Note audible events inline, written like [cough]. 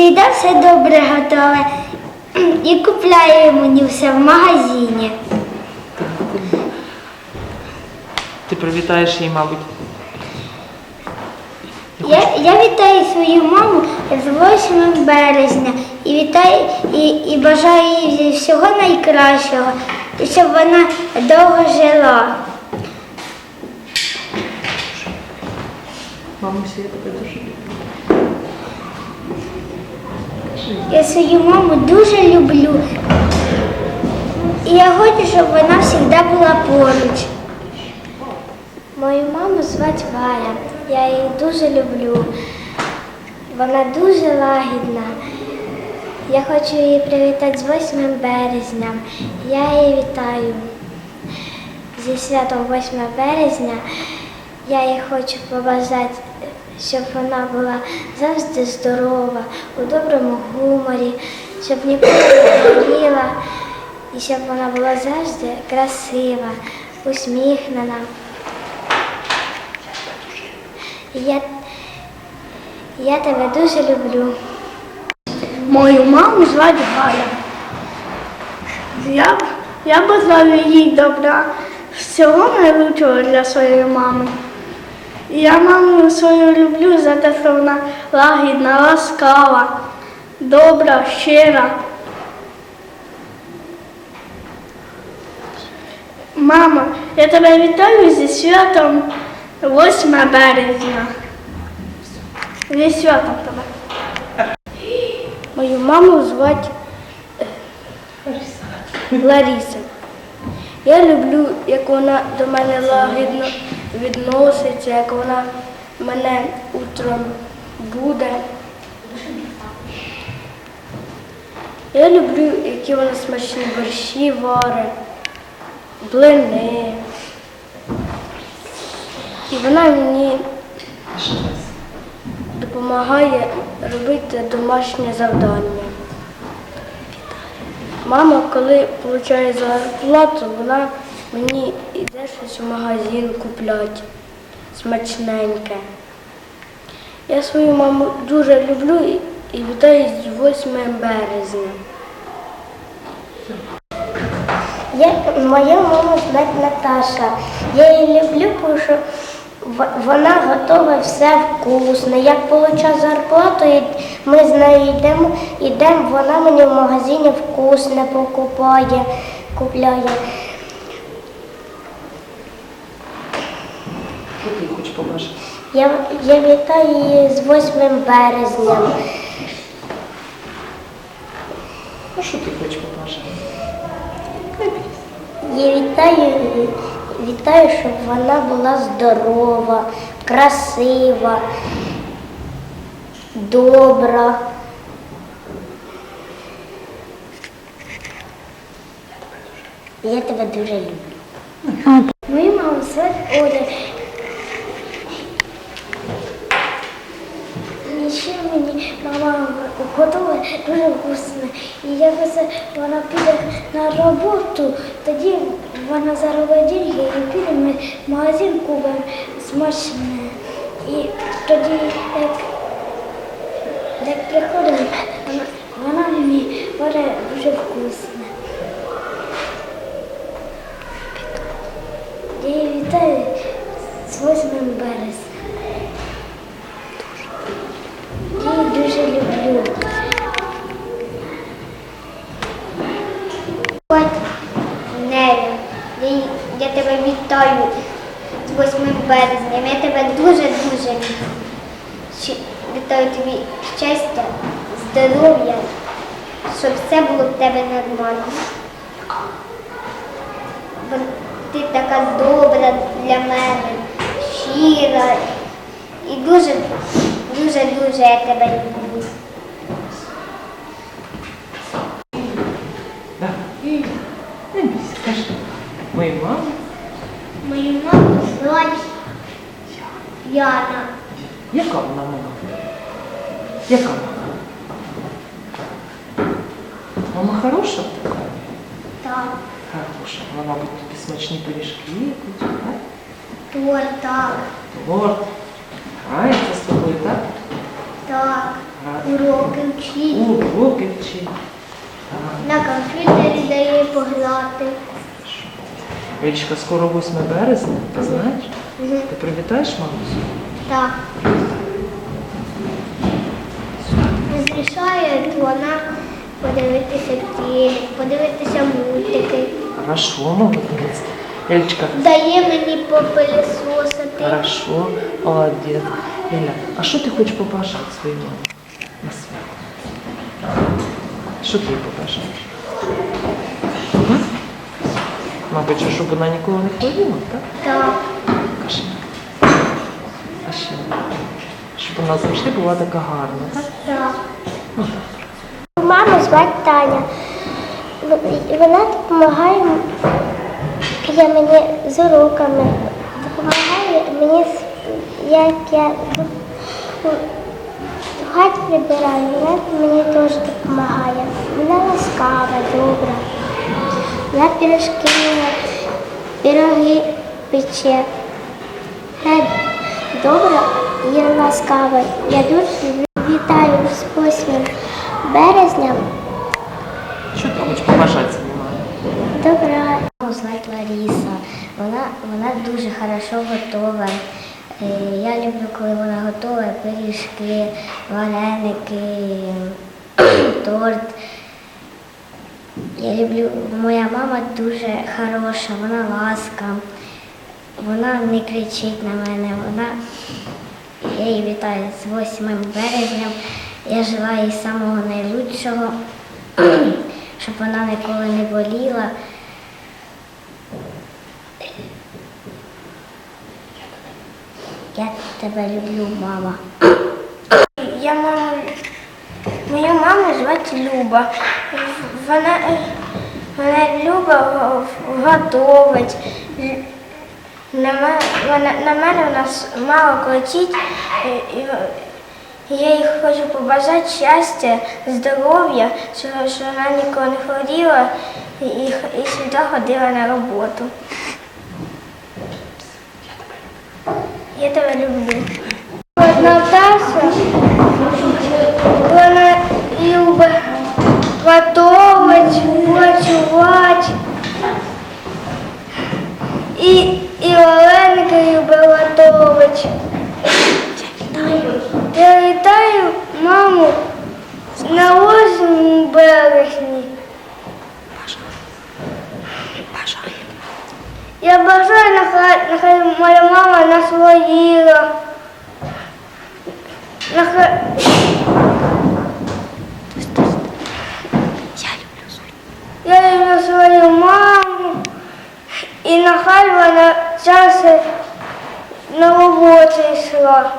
я все добре готова і купляю мені все в магазині. Ти привітаєш її, мабуть. Я, я вітаю свою маму з 8 березня і вітаю і, і бажаю їй всього найкращого, щоб вона довго жила. Мамуся, я тебе дуже люблю. Я свою маму дуже люблю. І я хочу, щоб вона завжди була поруч. Мою маму звати Валя. Я її дуже люблю. Вона дуже лагідна. Я хочу її привітати з 8 березня. Я її вітаю. Зі святом 8 березня я їй хочу побажати, щоб вона була завжди здорова, у доброму гуморі, щоб ніколи не хворіла, і щоб вона була завжди красива, усміхнена. Я, я тебе дуже люблю. Мою маму звати Галя. Я, я бажаю їй добра, всього найкращого для своєї мами. Я маму свою люблю за те, що вона лагідна, ласкава, добра, щира. Мама, я тебе вітаю зі святом 8 березня. Зі святом тебе. Мою маму звати Лариса. Я люблю, як вона до мене лагідно відноситься, як вона мене утром буде. Я люблю, які вона смачні борщі варить, блини. І вона мені допомагає робити домашнє завдання. Мама, коли отримує зарплату, вона мені йде щось в магазин купляти смачненьке. Я свою маму дуже люблю і- вітаю з 8 березня. Я, моя мама звати Наташа. Я її люблю, тому що вона готова все вкусне. Як получаю зарплату, ми з нею йдемо, йдемо, вона мені в магазині вкусне покупає, купляє. Що ти хочеш побачити? Я, я вітаю її з 8 березня. Ну що ти хочеш побачити? Я вітаю, вітаю, щоб вона була здорова, красива, добра. Я тебе дуже люблю. Мою маму звати Оля. І ще мені готує дуже вкусно. І якось вона піде на роботу, тоді вона заробить деньги і піде ми в магазин купимо смачне. І тоді, як, як приходимо, вона, вона мені варить дуже вкусне. Я її вітаю з 8 березня. Я тебе вітаю з 8 березня. Я тебе дуже-дуже. Вітаю тобі щастя, здоров'я, щоб все було в тебе нормально. Бо ти така добра для мене, щира і дуже, дуже, дуже я тебе люблю. Да. Не бійся, скажи. Мою маму. Мою маму звати Яна. Яка вона мама? Яка мама? Мама хороша така? Так, Хороша. Вона, мабуть, тобі смачні пиріжки пече, так? торт, так, Торт. Грається з тобою, так? так. Уроки вчити. Уроки вчити. Так. На комп'ютері дає пограти. Річка, скоро 8 березня, ти знаєш? Мгм. Ти привітаєш мамусю? Так. Розрішає вона подивитися телек, подивитися мультики. Хорошо, молодець. Елечка, Дає мені попилісосити. хорошо, молодець. Еля, а що ти хочеш побажати своїй мамі на свято? Що ти їй побажаєш? Мабуть, що, щоб вона ніколи не хворіла, так? Так. Щоб вона завжди була така гарна, так? Ну, Маму звати Таня. Вона допомагає я мені з уроками. Допомагає мені, як я ну, хаті прибираю, вона мені теж допомагає. Вона ласкава, добра. Вона пірожки, пироги пече. Вона добра і ласкава. Я дуже. Вітаю з 8 березня. Що хочеш побажати мамі? Добра. Звати Ларіса. Вона, вона дуже хорошо готова. Е, Я люблю, коли вона готова пиріжки, вареники, торт. Я люблю, моя мама дуже хороша, вона ласка, вона не кричить на мене, вона я її вітаю з 8 березням. Я желаю їй самого найлучшого, [clears throat] щоб вона ніколи не боліла. Я тебе люблю, мама. Я маму, мою маму звати Люба. Вона, вона Люба го- готовить. На мене, вона, на мене вона с- мало. І, і, я їй хочу побажати щастя, здоров'я, що, що вона ніколи не хворіла і, і, ходила на роботу. Я тебе люблю. Одна Наташа, вона любить готовить, працювати. Готовить. Я вітаю маму на 8 березні. Я бажаю, нехай, нехай моя мама насвоїла. Нехай... Я люблю свою маму. І нехай вона часто на роботу йшла.